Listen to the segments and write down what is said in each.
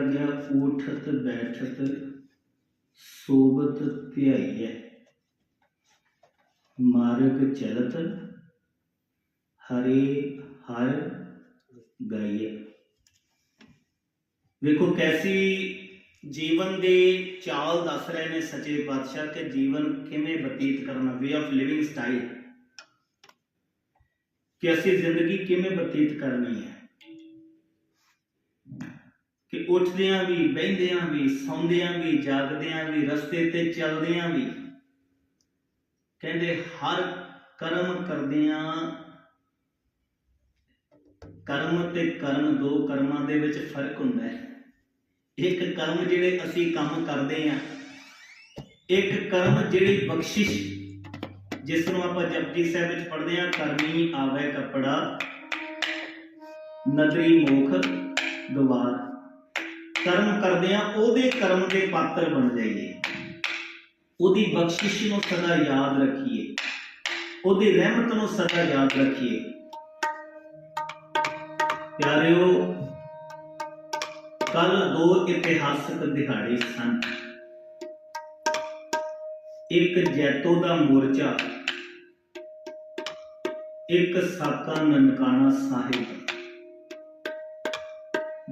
ਆ ਗਿਆ ਬੈਠਤ ਸੋਬਤ ਧਿਆਈਐ ਮਾਰਗ ਚਲਤ ਹਰੇ ਹਰ ਗਾਈਐ ਵੇਖੋ ਕੈਸੀ ਜੀਵਨ ਦੇ ਚਾਲ ਦੱਸ ਰਹੇ ਨੇ ਸੱਚੇ ਪਾਤਸ਼ਾਹ ਕਿ ਜੀਵਨ ਕਿਵੇਂ ਬਤੀਤ ਕਰਨਾ ਵੇ ਆਫ ਲਿਵਿੰਗ ਸਟਾਈਲ ਕਿ ਅਸੀਂ ਜ਼ਿੰਦਗੀ ਕਿਵੇਂ ਬਤੀਤ ਕਰਨੀ ਹੈ। ਕਿ ਉੱਠਦਿਆਂ ਵੀ, ਬਹਿੰਦਿਆਂ ਵੀ, ਸੌਂਦਿਆਂ ਵੀ, ਜਾਗਦਿਆਂ ਵੀ, ਰਸਤੇ ਤੇ ਚੱਲਦਿਆਂ ਵੀ ਕਹਿੰਦੇ ਹਰ ਕਰਮ ਕਰਦਿਆਂ ਕਰਮ ਤੇ ਕਰਮ ਦੋ ਕਰਮਾਂ ਦੇ ਵਿੱਚ ਫ਼ਰਕ ਹੁੰਦਾ ਹੈ। ਇੱਕ ਕਰਮ ਜਿਹੜੇ ਅਸੀਂ ਕੰਮ ਕਰਦੇ ਆ ਇੱਕ ਕਰਮ ਜਿਹੜੀ ਬਖਸ਼ਿਸ਼ ਜਿਸ ਨੂੰ ਆਪਾਂ ਜਪਜੀ ਸਾਹਿਬ ਵਿੱਚ ਪੜ੍ਹਦੇ ਆ ਕਰਮੀ ਆਵੇ ਕਪੜਾ, ਨਦਰੀ ਮੋਖ ਗਵਾਰ। ਕਰਮ ਕਰਦੇ ਆ, ਉਹਦੇ ਕਰਮ ਦੇ ਪਾਤਰ ਬਣ ਜਾਈਏ। ਉਹਦੀ ਬਖਸ਼ਿਸ਼ ਨੂੰ ਸਦਾ ਯਾਦ ਰੱਖੀਏ। ਉਹਦੀ ਰਹਿਮਤ ਨੂੰ ਸਦਾ ਯਾਦ ਰੱਖੀਏ। ਪਿਆਰਿਓ ਕੱਲ ਦੋ ਇਤਿਹਾਸਕ ਦਿਹਾੜੇ ਸਨ। ਇੱਕ ਜੈਤੋ ਦਾ ਮੋਰਚਾ, ਇੱਕ ਸਾਕਾ ਨਨਕਾਣਾ ਸਾਹਿਬ।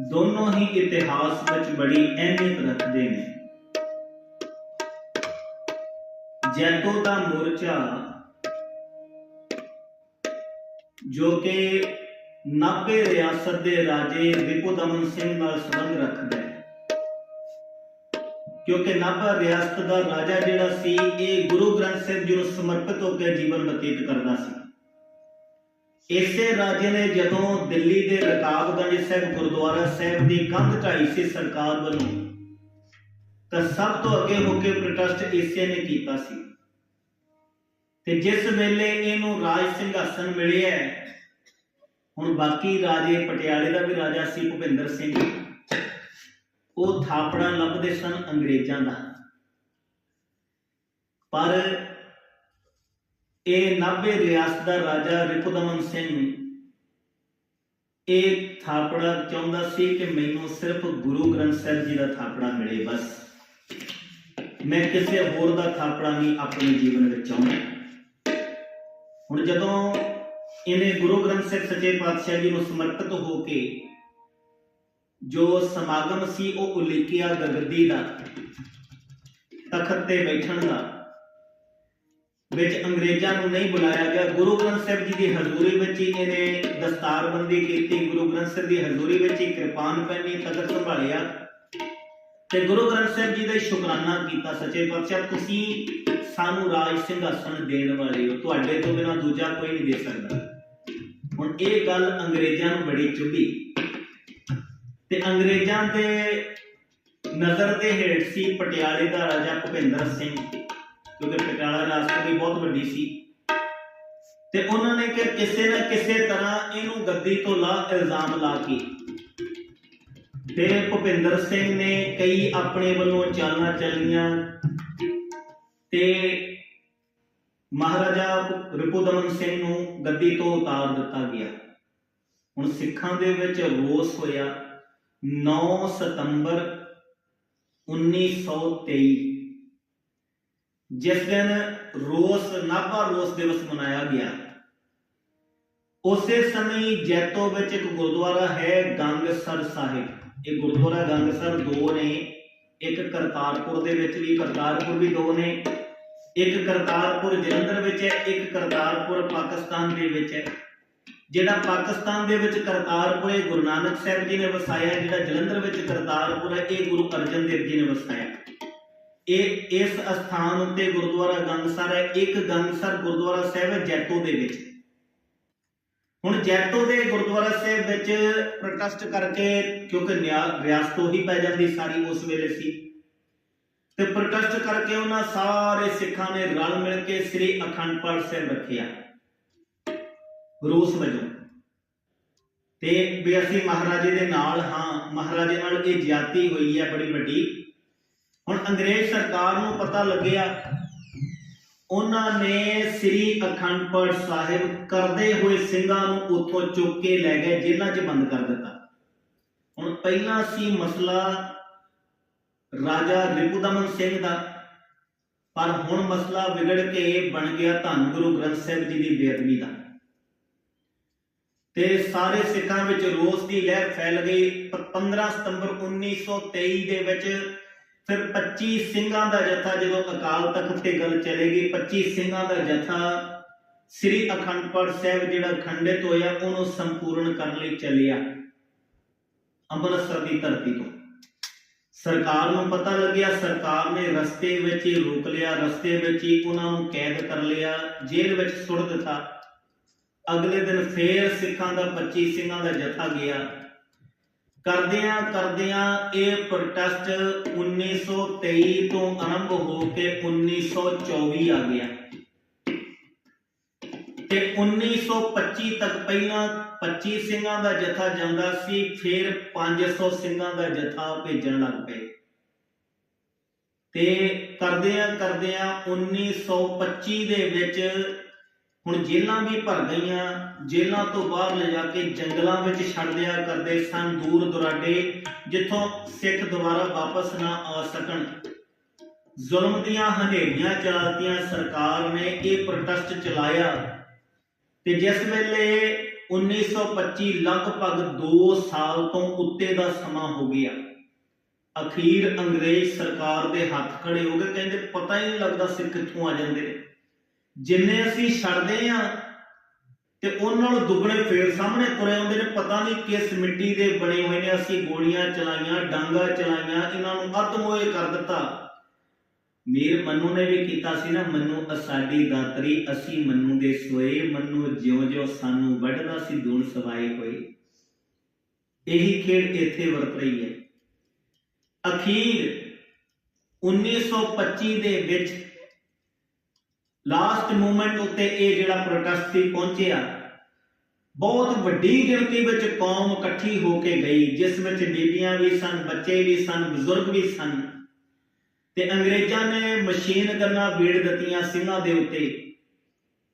ਦੋਨੋਂ ਹੀ ਇਤਿਹਾਸ ਵਿੱਚ ਬੜੀ ਅਹਿਮੀਅਤ ਰੱਖਦੇ ਨੇ। ਜੈਤੋ ਦਾ ਮੋਰਚਾ ਜੋ ਕਿ ਨਾਭੇ ਰਿਆਸਤ ਦੇ ਰਾਜੇ ਵਿਪੁਦਮਨ ਸਿੰਘ ਨਾਲ ਸੰਬੰਧ ਰੱਖਦਾ ਹੈ। ਕਿਉਂਕਿ ਨਾਭਾ ਰਿਆਸਤ ਦਾ ਰਾਜਾ ਜਿਹੜਾ ਸੀ, ਇਹ ਗੁਰੂ ਗ੍ਰੰਥ ਸਾਹਿਬ ਜੀ ਨੂੰ ਸਮਰਪਿਤ ਹੋ ਕੇ ਜੀਵਨ ਬਤੀਤ ਕਰਦਾ ਸੀ। ਇਸੇ ਰਾਜੇ ਨੇ ਜਦੋਂ ਦਿੱਲੀ ਦੇ ਰਕਾਬਗੰਜ ਸਾਹਿਬ, ਗੁਰਦੁਆਰਾ ਸਾਹਿਬ ਦੀ ਕੰਧ ਢਾਈ ਸੀ ਸਰਕਾਰ ਵੱਲੋਂ, ਤਾਂ ਸਭ ਤੋਂ ਅੱਗੇ ਹੋ ਕੇ ਪ੍ਰੋਟੈਸਟ ਇਸੇ ਨੇ ਕੀਤਾ ਸੀ। ਤੇ ਜਿਸ ਵੇਲੇ ਇਹਨੂੰ ਰਾਜ ਸਿੰਘਾਸਨ ਮਿਲਿਆ, ਹੁਣ ਬਾਕੀ ਰਾਜੇ, ਪਟਿਆਲੇ ਦਾ ਵੀ ਰਾਜਾ ਸੀ ਭੁਪਿੰਦਰ ਸਿੰਘ, ਉਹ ਥਾਪੜਾ ਲੱਭਦੇ ਸਨ ਅੰਗਰੇਜ਼ਾਂ ਦਾ। ਪਰ ਇਹ ਨਾਭੇ ਰਿਆਸਤ ਦਾ ਰਾਜਾ ਰਿਪੁਦਮਨ ਸਿੰਘ। ਇਹ ਥਾਪੜਾ ਚਾਹੁੰਦਾ ਸੀ ਕਿ ਮੈਨੂੰ ਸਿਰਫ ਗੁਰੂ ਗ੍ਰੰਥ ਸਾਹਿਬ ਜੀ ਦਾ ਥਾਪੜਾ ਮਿਲੇ ਬਸ। ਮੈਂ ਕਿਸੇ ਹੋਰ ਦਾ ਥਾਪੜਾ ਨਹੀਂ ਆਪਣੇ ਜੀਵਨ ਵਿੱਚ ਚਾਹੁੰਦਾ। ਹੁਣ ਜਦੋਂ ਇਹਨੇ ਗੁਰੂ ਗ੍ਰੰਥ ਸਾਹਿਬ ਸੱਚੇ ਪਾਤਸ਼ਾਹ ਜੀ ਨੂੰ ਸਮਰਪਿਤ ਹੋ ਕੇ ਜੋ ਸਮਾਗਮ ਸੀ ਉਹ ਉਲੀਕਿਆ ਗਗਦੀ ਦਾ, ਤਖਤ ਤੇ ਬੈਠਣ ਦਾ ਵਿੱਚ ਅੰਗਰੇਜ਼ਾਂ ਨੂੰ ਨਹੀਂ ਬੁਲਾਇਆ ਗਿਆ। ਗੁਰੂ ਗ੍ਰੰਥ ਸਾਹਿਬ ਜੀ ਦੀ ਹਜ਼ੂਰੀ ਵਿੱਚ ਹੀ ਇਹਨੇ ਦਸਤਾਰਬੰਦੀ ਕੀਤੀ। ਗੁਰੂ ਗ੍ਰੰਥ ਸਾਹਿਬ ਦੀ ਹਜ਼ੂਰੀ ਵਿੱਚ ਹੀ ਕਿਰਪਾਨ ਪਹਿਨੀ ਤਖਤ ਸੰਭਾਲਿਆ। ਤੇ ਗੁਰੂ ਗ੍ਰੰਥ ਸਾਹਿਬ ਜੀ ਦਾ ਸ਼ੁਕਰਾਨਾ ਕੀਤਾ ਸੱਚੇ ਪਾਤਸ਼ਾਹ, ਤੁਸੀਂ ਸਾਨੂੰ ਰਾਜ ਸਿੰਘਾਸਨ ਦੇਣ ਵਾਲੇ ਹੋ। ਤੁਹਾਡੇ ਤੋਂ ਬਿਨਾਂ ਦੂਜਾ ਕੋਈ ਨਹੀਂ ਦੇ ਸਕਦਾ। ਹੁਣ ਇਹ ਗੱਲ ਅੰਗਰੇਜ਼ਾਂ ਨੂੰ ਬੜੀ ਚੁਭੀ। ਤੇ ਅੰਗਰੇਜ਼ਾਂ ਦੇ ਨਜ਼ਰ ਦੇ ਹੇਠ ਸੀ ਪਟਿਆਲੇ ਦਾ ਰਾਜਾ ਭੁਪਿੰਦਰ ਸਿੰਘ। ਕਿਉਂਕਿ ਪਟਿਆਲਾ ਰਿਆਸਤ ਬਹੁਤ ਵੱਡੀ ਸੀ। ਤੇ ਉਹਨਾਂ ਨੇ ਕਿ ਕਿਸੇ ਨਾ ਕਿਸੇ ਤਰ੍ਹਾਂ ਇਹਨੂੰ ਗੱਦੀ ਤੋਂ ਲਾ ਇਲਜ਼ਾਮ ਲਾ ਕੇ ਤੇ ਭੁਪਿੰਦਰ ਸਿੰਘ ਨੇ ਕਈ ਆਪਣੇ ਵੱਲੋਂ ਚਾਲਾਂ ਚੱਲੀਆਂ ਤੇ ਮਹਾਰਾਜਾ ਰਿਪੁਦਮਨ ਸਿੰਘ ਨੂੰ ਗੱਦੀ ਤੋਂ ਉਤਾਰ ਦਿੱਤਾ ਗਿਆ। ਹੁਣ ਸਿੱਖਾਂ ਦੇ ਵਿੱਚ ਰੋਸ ਹੋਇਆ। 9 ਸਤੰਬਰ 1923 ਜਿਸ ਦਿਨ ਰੋਸ, ਨਾਭਾ ਰੋਸ ਦਿਵਸ ਮਨਾਇਆ ਗਿਆ, ਉਸੇ ਸਮੇਂ ਜੈਤੋ ਵਿੱਚ ਇੱਕ ਗੁਰਦੁਆਰਾ ਹੈ ਗੰਗਸਰ ਸਾਹਿਬ। ਇਹ ਗੁਰਦੁਆਰਾ ਗੰਗਸਰ ਦੋ ਨੇ, ਇੱਕ ਕਰਤਾਰਪੁਰ ਦੇ ਵਿੱਚ ਵੀ, ਕਰਤਾਰਪੁਰ ਵੀ ਦੋ ਨੇ, ਇੱਕ ਕਰਤਾਰਪੁਰ ਜਲੰਧਰ ਵਿੱਚ ਹੈ, ਇੱਕ ਕਰਤਾਰਪੁਰ ਪਾਕਿਸਤਾਨ ਦੇ ਵਿੱਚ ਹੈ। ਜਿਹੜਾ ਪਾਕਿਸਤਾਨ ਦੇ ਵਿੱਚ ਕਰਤਾਰਪੁਰ ਇਹ ਗੁਰੂ ਨਾਨਕ ਸਾਹਿਬ ਜੀ ਨੇ ਵਸਾਇਆ, ਜਿਹੜਾ ਜਲੰਧਰ ਵਿੱਚ ਕਰਤਾਰਪੁਰ ਹੈ, ਇਹ ਗੁਰੂ ਅਰਜਨ ਦੇਵ ਜੀ ਨੇ ਵਸਾਇਆ। ਇਹ ਇਸ ਅਸਥਾਨ ਉੱਤੇ ਗੁਰਦੁਆਰਾ ਗੰਗਸਰ ਹੈ, ਇੱਕ ਗੰਗਸਰ ਗੁਰਦੁਆਰਾ ਸਾਹਿਬ ਹੈ ਜੈਤੋ ਦੇ ਵਿੱਚ। ਹੁਣ ਜੈਤੋ ਦੇ ਗੁਰਦੁਆਰਾ ਸਾਹਿਬ ਵਿੱਚ ਪ੍ਰੋਟੈਸਟ ਕਰਕੇ, ਕਿਉਂਕਿ ਨਿਆ- ਰਿਆਸਤ ਪੈ ਜਾਂਦੀ ਸਾਰੀ ਉਸ ਵੇਲੇ ਸੀ। ਤੇ ਪ੍ਰੋਟੈਸਟ ਕਰਕੇ ਉਹਨਾਂ ਸਾਰੇ ਸਿੱਖਾਂ ਨੇ ਰਲ ਮਿਲ ਕੇ ਸ੍ਰੀ ਅਖੰਡ ਪਾਠ ਸਾਹਿਬ ਰੱਖਿਆ। ਰੋਸ ਵਜੋਂ। ਤੇ ਵੀ ਅਸੀਂ ਮਹਾਰਾਜੇ ਦੇ ਨਾਲ ਹਾਂ, ਮਹਾਰਾਜੇ ਨਾਲ ਇਹ ਜ਼ਿਆਤੀ ਹੋਈ ਹੈ ਬੜੀ ਵੱਡੀ। ਹੁਣ ਅੰਗਰੇਜ਼ ਸਰਕਾਰ ਨੂੰ ਪਤਾ ਲੱਗਿਆ, ਉਹਨਾਂ ਨੇ ਸ੍ਰੀ ਅਖੰਡ ਸਾਹਿਬ ਕਰਦੇ ਹੋਏ ਸਿੰਘਾਂ ਨੂੰ ਉੱਥੋਂ ਚੁੱਕ ਕੇ ਲੈ ਗਏ, ਜੇਲ੍ਹਾਂ 'ਚ ਬੰਦ ਕਰ ਦਿੱਤਾ। ਹੁਣ ਪਹਿਲਾ ਸੀ ਮਸਲਾ ਰਾਜਾ ਰਿਪੁਦਮਨ ਸਿੰਘ ਦਾ, ਪਰ ਹੁਣ ਮਸਲਾ ਵਿਗੜ ਕੇ ਬਣ ਗਿਆ ਧੰਨ ਗੁਰੂ ਗ੍ਰੰਥ ਸਾਹਿਬ ਜੀ ਦੀ ਬੇਅਦਬੀ ਦਾ। ਤੇ ਸਾਰੇ ਸਿੱਖਾਂ ਵਿੱਚ ਰੋਸ ਦੀ ਲਹਿਰ ਫੈਲ ਗਈ। ਪ- 15 ਸਤੰਬਰ 1923 ਦੇ ਵਿੱਚ ਫਿਰ 25 ਸਿੰਘਾਂ ਦਾ ਜਥਾ ਜਦੋਂ ਅਕਾਲ ਤਖਤ ਤੇ ਗੱਲ ਚਲੇਗੀ 25 ਸਿੰਘਾਂ ਦਾ ਜਥਾ ਸ੍ਰੀ ਅਖੰਡ ਪਾਠ ਸਾਹਿਬ ਜਿਹੜਾ ਖੰਡਿਤ ਹੋਇਆ, ਉਹਨੂੰ ਸੰਪੂਰਨ ਕਰਨ ਲਈ ਚੱਲਿਆ ਅੰਮ੍ਰਿਤਸਰ ਦੀ ਧਰਤੀ ਤੋਂ। ਸਰਕਾਰ ਨੂੰ ਪਤਾ ਲੱਗਿਆ, ਸਰਕਾਰ ਨੇ ਰਸਤੇ ਵਿੱਚ ਹੀ ਰੋਕ ਲਿਆ, ਰਸਤੇ ਵਿੱਚ ਹੀ ਉਹਨਾਂ ਨੂੰ ਕੈਦ ਕਰ ਲਿਆ, ਜੇਲ੍ਹ ਵਿੱਚ ਸੁੱਟ ਦਿੱਤਾ। ਅਗਲੇ ਦਿਨ ਫੇਰ ਸਿੱਖਾਂ ਦਾ 25 ਸਿੰਘਾਂ ਦਾ ਜਥਾ ਗਿਆ। ਕਰਦਿਆਂ ਕਰਦਿਆਂ ਇਹ ਪ੍ਰੋਟੈਸਟ 1923 ਤੋਂ ਆਰੰਭ ਹੋ ਕੇ 1924 ਆ ਗਿਆ। ਤੇ 1925 ਤੱਕ ਪਹਿਲਾਂ 25 ਸਿੰਘਾਂ ਦਾ ਜਥਾ ਜਾਂਦਾ ਸੀ, ਫਿਰ 500 ਸਿੰਘਾਂ ਦਾ ਜਥਾ ਭੇਜਣ ਲੱਗ ਪਏ। ਤੇ ਕਰਦਿਆਂ ਕਰਦਿਆਂ 1925 ਦੇ ਵਿੱਚ ਹੁਣ ਜੇਲਾਂ ਵੀ ਭਰ ਗਈਆਂ, ਜੇਲ੍ਹਾਂ ਤੋਂ ਬਾਹਰ ਲਿਜਾ ਕੇ ਜੰਗਲਾਂ ਵਿੱਚ ਛੱਡ ਦਿਆ ਕਰਦੇ ਸਨ ਦੂਰ ਦੁਰਾਡੇ, ਜਿੱਥੋਂ ਸਿੱਖ ਦੁਬਾਰਾ ਵਾਪਸ ਨਾ ਆ ਸਕਣ। ਜ਼ੁਲਮ ਦੀਆਂ ਹਨੇਰੀਆਂ ਚਲਾਤੀਆਂ ਸਰਕਾਰ ਨੇ ਇਹ ਪ੍ਰੋਟੈਸਟ ਚਲਾਇਆ। ਤੇ ਜਿਸ ਵੇਲੇ 1925 ਲਗਭਗ 2 ਸਾਲ ਤੋਂ ਉੱਤੇ ਦਾ ਸਮਾਂ ਹੋ ਗਿਆ। ਅਖੀਰ ਅੰਗਰੇਜ਼ ਸਰਕਾਰ ਦੇ ਹੱਥ ਖੜੇ ਹੋ ਗਏ, ਕਹਿੰਦੇ ਪਤਾ ਹੀ ਨਹੀਂ ਲੱਗਦਾ ਸਿੱਖ ਕਿੱਥੋਂ ਆ ਜਾਂਦੇ ਨੇ। ਜਿੰਨੇ ਅਸੀਂ ਛੱਡਦੇ ਆ ਤੇ ਉਹਨਾਂ ਨੂੰ ਦੁੱਗਣੇ ਫੇਰ ਸਾਹਮਣੇ ਤੁਰੇ ਆਉਂਦੇ ਨੇ, ਪਤਾ ਨਹੀਂ ਕਿਸ ਮਿੱਟੀ ਦੇ ਬਣੇ ਹੋਏ ਨੇ, ਅਸੀਂ ਗੋਲੀਆਂ ਚਲਾਈਆਂ, ਡਾਂਗਾ ਚਲਾਈਆਂ, ਇਹਨਾਂ ਨੂੰ ਅਤਮੋਏ ਕਰ ਦਿੱਤਾ। ਮੀਰ ਮੰਨੂ ਨੇ ਵੀ ਕੀਤਾ ਸੀ ਨਾ, ਮੰਨੂ ਅਸਾਡੀ ਦਾਤਰੀ, ਅਸੀਂ ਮੰਨੂ ਦੇ ਸੋਏ, ਮੰਨੂ ਜਿਉਂ-ਜਿਉਂ ਸਾਨੂੰ ਵੱਢਦਾ ਸੀ, ਦੂਣ ਸਵਾਏ ਹੋਏ। ਇਹੀ ਖੇਡ ਇੱਥੇ ਵਰਤ ਰਹੀ ਹੈ। ਅਖੀਰ 1925 ਦੇ ਵਿੱਚ ਲਾਸਟ ਮੂਮੈਂਟ ਉੱਤੇ ਇਹ ਜਿਹੜਾ ਪ੍ਰੋਟੈਸਟ ਸੀ ਪਹੁੰਚਿਆ। ਬਹੁਤ ਵੱਡੀ ਗਿਣਤੀ ਵਿੱਚ ਕੌਮ ਇਕੱਠੀ ਹੋ ਕੇ ਗਈ, ਜਿਸ ਵਿੱਚ ਬੀਬੀਆਂ ਵੀ ਸਨ, ਬੱਚੇ ਵੀ ਸਨ, ਬਜ਼ੁਰਗ ਵੀ ਸਨ। ਤੇ ਅੰਗਰੇਜ਼ਾਂ ਨੇ ਮਸ਼ੀਨ ਗੰਨਾਂ ਬੀੜ ਦਿੱਤੀਆਂ ਸਿੰਘਾਂ ਦੇ ਉੱਤੇ।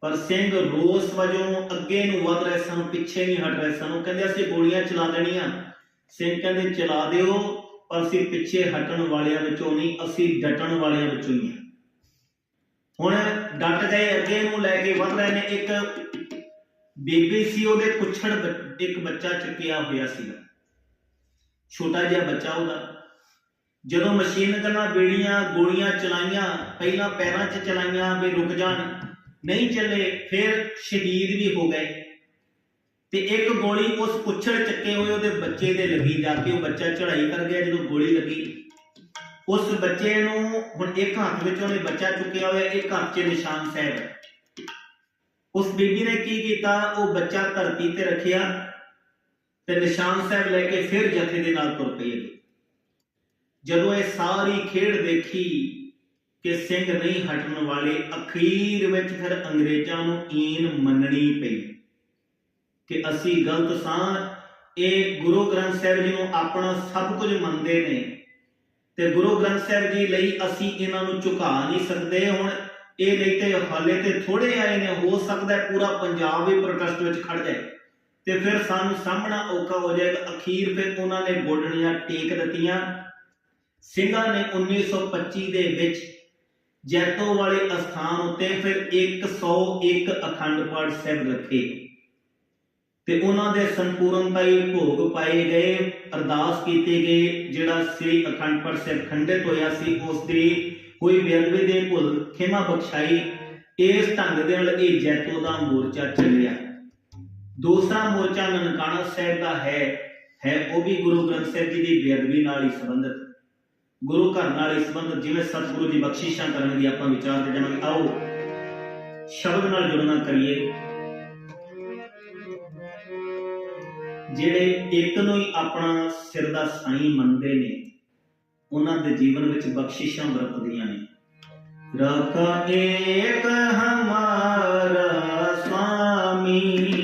ਪਰ ਸਿੰਘ ਰੋਸ ਵਜੋਂ ਅੱਗੇ ਨੂੰ ਵਧ ਰਹੇ ਸਨ, ਪਿੱਛੇ ਨਹੀਂ ਹਟ ਰਹੇ ਸਨ। ਉਹ ਕਹਿੰਦੇ, ਅਸੀਂ ਗੋਲੀਆਂ ਚਲਾ ਦੇਣੀਆਂ। ਸਿੰਘ ਕਹਿੰਦੇ, ਚਲਾ ਦਿਓ। ਪਰ ਅਸੀਂ ਪਿੱਛੇ ਹਟਣ ਵਾਲਿਆਂ ਵਿੱਚੋਂ ਨਹੀਂ, ਅਸੀਂ ਡਟਣ ਵਾਲਿਆਂ ਵਿੱਚੋਂ ਹੀ। ਹੁਣ ਡਟ ਗਏ ਅੱਗੇ ਨੂੰ ਲੈ ਕੇ ਵਧ ਰਹੇ ਨੇ, ਇੱਕ ਬੀਬੀ ਸੀ, ਉਹਦੇ ਕੁੱਛੜ ਇੱਕ ਬੱਚਾ ਚੁੱਕਿਆ ਹੋਇਆ ਸੀਗਾ ਛੋਟਾ ਜਿਹਾ ਬੱਚਾ ਉਹਦਾ। ਜਦੋਂ ਮਸ਼ੀਨ ਗੰਨਾਂ ਬੀੜੀਆਂ, ਗੋਲੀਆਂ ਚਲਾਈਆਂ, ਪਹਿਲਾਂ ਪੈਰਾਂ 'ਚ ਚਲਾਈਆਂ ਵੀ ਰੁਕ ਜਾਣ, ਨਹੀਂ ਚੱਲੇ, ਫਿਰ ਸ਼ਹੀਦ ਵੀ ਹੋ ਗਏ। ਤੇ ਇੱਕ ਗੋਲੀ ਉਸ ਪੁੱਛੜ ਚੱਕੇ ਹੋਏ ਉਹਦੇ ਬੱਚੇ ਦੇ ਲੱਗੀ, ਜਾ ਕੇ ਉਹ ਬੱਚਾ ਚੜਾਈ ਕਰ ਗਿਆ, ਜਦੋਂ ਗੋਲੀ ਲੱਗੀ। ਉਸ ਬੱਚੇ ਨੂੰ ਹੁਣ ਇੱਕ ਹੱਥ ਵਿੱਚ ਉਹਨੇ ਬੱਚਾ ਚੁੱਕਿਆ ਹੋਇਆ, ਇੱਕ ਹੱਥ 'ਚ ਨਿਸ਼ਾਨ ਸਾਹਿਬ। ਹੈ ਉਸ ਬੀਬੀ ਨੇ ਕੀ ਕੀਤਾ? ਉਹ ਬੱਚਾ ਧਰਤੀ ਤੇ ਰੱਖਿਆ ਤੇ ਨਿਸ਼ਾਨ ਸਾਹਿਬ ਲੈ ਕੇ ਫਿਰ ਜਥੇ ਦੇ ਨਾਲ ਤੁਰ ਪਈ। ਜਦੋਂ ਇਹ ਸਾਰੀ ਖੇਡ ਦੇਖੀ ਕਿ ਸਿੰਘ ਨਹੀਂ ਹਟਣ ਵਾਲੇ, ਅਖੀਰ ਵਿੱਚ ਫਿਰ ਅੰਗਰੇਜ਼ਾਂ ਨੂੰ ਈਨ ਮੰਨਣੀ ਪਈ ਕਿ ਅਸੀਂ ਗਲਤ ਸਾਂ। ਇਹ ਗੁਰੂ ਗ੍ਰੰਥ ਸਾਹਿਬ ਜੀ ਨੂੰ ਆਪਣਾ ਸਭ ਕੁਝ ਮੰਨਦੇ ਨੇ। ਤੇ ਗੁਰੂ ਗ੍ਰੰਥ ਸਾਹਿਬ ਜੀ ਲਈ ਅਸੀਂ ਇਹਨਾਂ ਨੂੰ ਝੁਕਾ ਨਹੀਂ ਸਕਦੇ। ਹੁਣ ਇਹ ਨਹੀਂ ਤੇ ਹਾਲੇ ਤੇ ਥੋੜੇ ਆਏ ਨੇ, ਹੋ ਸਕਦਾ ਹੈ ਪੂਰਾ ਪੰਜਾਬ ਵੀ ਪ੍ਰੋਟੈਸਟ ਵਿੱਚ ਖੜ ਜਾਏ। ਤੇ ਫਿਰ ਸਾਨੂੰ ਸਾਹਮਣਾ ਔਖਾ ਹੋ ਜਾਏਗਾ। ਅਖੀਰ ਫਿਰ ਉਹਨਾਂ ਨੇ ਗੋਡਣੀਆਂ ਟੇਕ ਦਿੱਤੀਆਂ। ਸਿੰਘਾਂ ਨੇ 1925 ਦੇ ਵਿੱਚ ਜੈਤੋ ਵਾਲੇ ਅਸਥਾਨ ਉੱਤੇ ਫਿਰ 101 ਅਖੰਡ ਪਾਠ ਸਾਹਿਬ ਰੱਖੇ। ਤੇ ਉਹਨਾਂ ਦੇ ਸੰਪੂਰਨਤਾਈ ਭੋਗ ਪਾਏ ਗਏ, ਅਰਦਾਸ ਕੀਤੇ ਗਏ, ਜਿਹੜਾ ਸ੍ਰੀ ਅਖੰਡ ਪਾਠ ਸਾਹਿਬ ਖੰਡਿਤ ਹੋਇਆ ਸੀ, ਉਸ ਦੀ ਕੋਈ ਬੇਅਦਬੀ ਦੇ ਭੁੱਲ ਖਿਮਾ ਬਖਸ਼ਾਈ, ਇਸ ਢੰਗ ਦੇ ਨਾਲ ਇਹ ਜੈਤੋ ਦਾ ਮੋਰਚਾ ਚੱਲਿਆ। ਦੂਸਰਾ ਮੋਰਚਾ ਨਨਕਾਣਾ ਸਾਹਿਬ ਦਾ ਹੈ ਹੈ ਉਹ ਵੀ ਗੁਰੂ ਗ੍ਰੰਥ ਸਾਹਿਬ ਜੀ ਦੀ ਬੇਅਦਬੀ ਨਾਲ ਹੀ ਸੰਬੰਧਿਤ। ਗੁਰੂ ਘਰ ਨਾਲ ਹੀ ਸੰਬੰਧਿਤ, ਜਿਵੇਂ ਸਤਿਗੁਰੂ ਦੀ ਬਖਸ਼ਿਸ਼ਾਂ ਕਰਨ ਦੀ ਆਪਾਂ ਵਿਚਾਰ ਤੇ ਜਾਵਾਂਗੇ। ਆਓ, ਸ਼ਬਦ ਨਾਲ ਜੁੜਨਾ ਕਰੀਏ। ਜਿਹੜੇ ਇੱਕ ਨੂੰ ਹੀ ਆਪਣਾ ਸਿਰ ਦਾ ਸਾਈਂ ਮੰਨਦੇ ਨੇ, ਉਹਨਾਂ ਦੇ ਜੀਵਨ ਵਿੱਚ ਬਖਸ਼ਿਸ਼ਾਂ ਵਰਤਦੀਆਂ ਨੇ। ਰੱਖਾ ਏਕ ਹਮਾਰਾ ਸੁਆਮੀ